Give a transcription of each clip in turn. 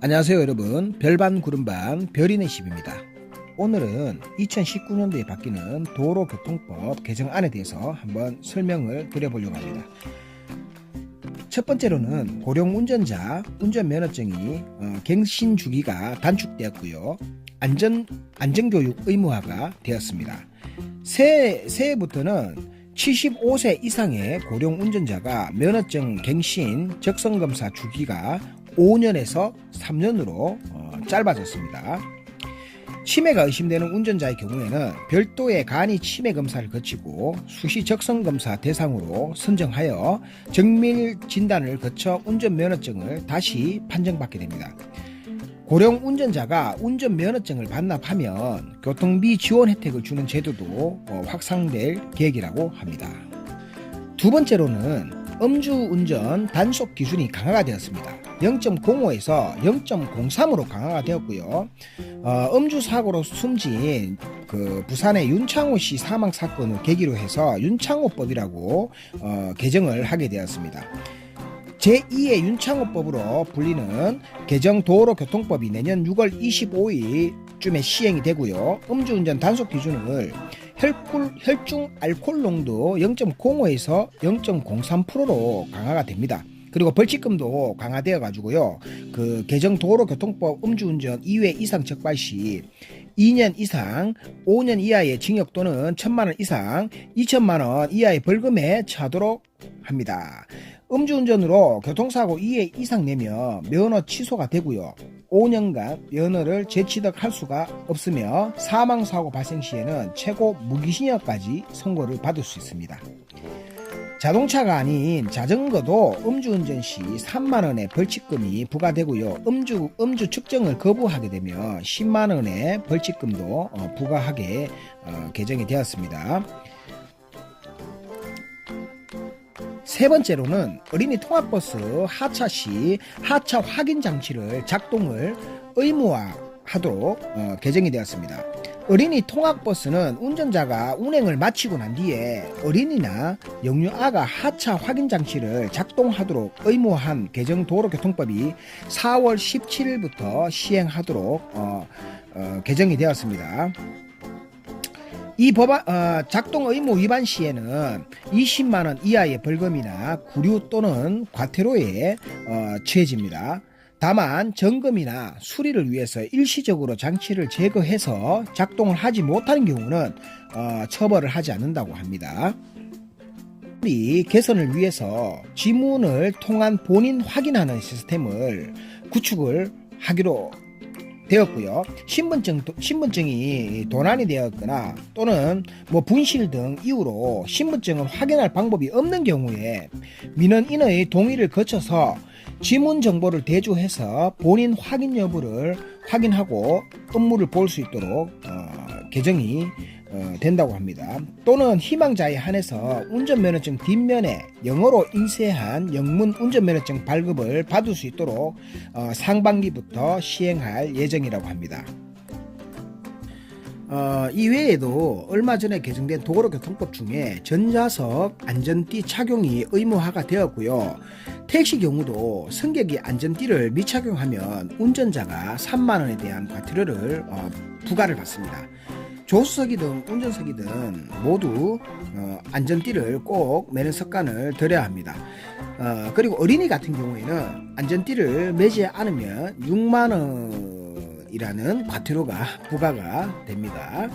안녕하세요 여러분. 별반 구름반 별인의 집입니다. 오늘은 2019년도에 바뀌는 도로교통법 개정안에 대해서 한번 설명을 드려보려고 합니다. 첫 번째로는 고령 운전자 운전면허증이 어, 갱신 주기가 단축되었고요. 안전 안전교육 의무화가 되었습니다. 새, 새해부터는 75세 이상의 고령 운전자가 면허증 갱신 적성검사 주기가 5년에서 3년으로 어, 짧아졌습니다. 치매가 의심되는 운전자의 경우에는 별도의 간이 치매 검사를 거치고 수시 적성 검사 대상으로 선정하여 정밀 진단을 거쳐 운전 면허증을 다시 판정받게 됩니다. 고령 운전자가 운전 면허증을 반납하면 교통비 지원 혜택을 주는 제도도 어, 확산될 계획이라고 합니다. 두 번째로는 음주운전 단속 기준이 강화가 되었습니다. 0.05에서 0.03으로 강화가 되었고요. 어, 음주 사고로 숨진 그 부산의 윤창호 씨 사망 사건을 계기로 해서 윤창호법이라고 어, 개정을 하게 되었습니다. 제2의 윤창호법으로 불리는 개정 도로교통법이 내년 6월 25일쯤에 시행이 되고요. 음주운전 단속 기준을 혈꿀, 혈중 알코올 농도 0.05에서 0.03%로 강화가 됩니다. 그리고 벌칙금도 강화되어 가지고요. 그 개정 도로교통법 음주운전 2회 이상 적발 시 2년 이상 5년 이하의 징역 또는 1천만 원 이상 2천만 원 이하의 벌금에 처하도록 합니다. 음주운전으로 교통사고 2회 이상 내면 면허 취소가 되고요. 5년간 면허를 재취득할 수가 없으며 사망사고 발생 시에는 최고 무기징역까지 선고를 받을 수 있습니다. 자동차가 아닌 자전거도 음주운전 시 3만원의 벌칙금이 부과되고요. 음주, 음주 측정을 거부하게 되면 10만원의 벌칙금도 어, 부과하게 어, 개정이 되었습니다. 세 번째로는 어린이 통합버스 하차 시 하차 확인 장치를 작동을 의무화하도록 어, 개정이 되었습니다. 어린이 통학버스는 운전자가 운행을 마치고 난 뒤에 어린이나 영유 아가 하차 확인 장치를 작동하도록 의무화한 개정 도로교통법이 4월 17일부터 시행하도록 어, 어, 개정이 되었습니다. 이 법안 어, 작동 의무 위반 시에는 20만 원 이하의 벌금이나 구류 또는 과태료에 어, 처해집니다. 다만 점검이나 수리를 위해서 일시적으로 장치를 제거해서 작동을 하지 못하는 경우는 어, 처벌을 하지 않는다고 합니다. 이 개선을 위해서 지문을 통한 본인 확인하는 시스템을 구축을 하기로 되었고요. 신분증 신분증이 도난이 되었거나 또는 뭐 분실 등 이유로 신분증을 확인할 방법이 없는 경우에 민원인의 동의를 거쳐서 지문 정보를 대조해서 본인 확인 여부를 확인하고 업무를 볼 수 있도록 어, 개정이 어, 된다고 합니다. 또는 희망자에 한해서 운전면허증 뒷면에 영어로 인쇄한 영문 운전면허증 발급을 받을 수 있도록 어, 상반기부터 시행할 예정이라고 합니다. 어, 이외에도 얼마 전에 개정된 도로교통법 중에 전자석 안전띠 착용이 의무화가 되었고요. 택시 경우도 승객이 안전띠를 미착용하면 운전자가 3만 원에 대한 과태료를 어, 부과를 받습니다. 조수석이든 운전석이든 모두 어, 안전띠를 꼭 매는 습관을 들여야 합니다. 어, 그리고 어린이 같은 경우에는 안전띠를 매지 않으면 6만 원이라는 과태료가 부과가 됩니다.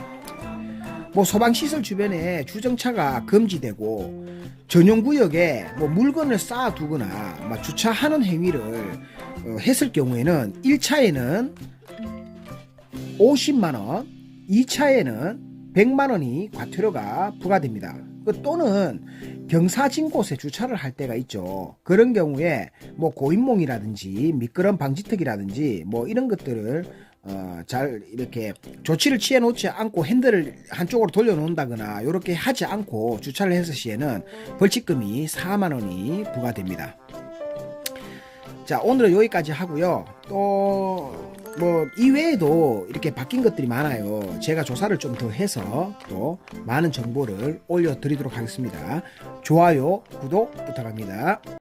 뭐 소방시설 주변에 주정차가 금지되고 전용 구역에 뭐 물건을 쌓아두거나 막 주차하는 행위를 어, 했을 경우에는 1차에는 50만 원, 2차에는 100만 원이 과태료가 부과됩니다. 그 또는 경사진 곳에 주차를 할 때가 있죠. 그런 경우에 뭐 고인몽이라든지 미끄럼 방지턱이라든지 뭐 이런 것들을 어, 잘 이렇게 조치를 취해 놓지 않고 핸들을 한쪽으로 돌려 놓는다거나 이렇게 하지 않고 주차를 했을 시에는 벌칙금이 4만 원이 부과됩니다. 자, 오늘은 여기까지 하고요. 또 뭐 이외에도 이렇게 바뀐 것들이 많아요. 제가 조사를 좀 더 해서 또 많은 정보를 올려드리도록 하겠습니다. 좋아요, 구독 부탁합니다.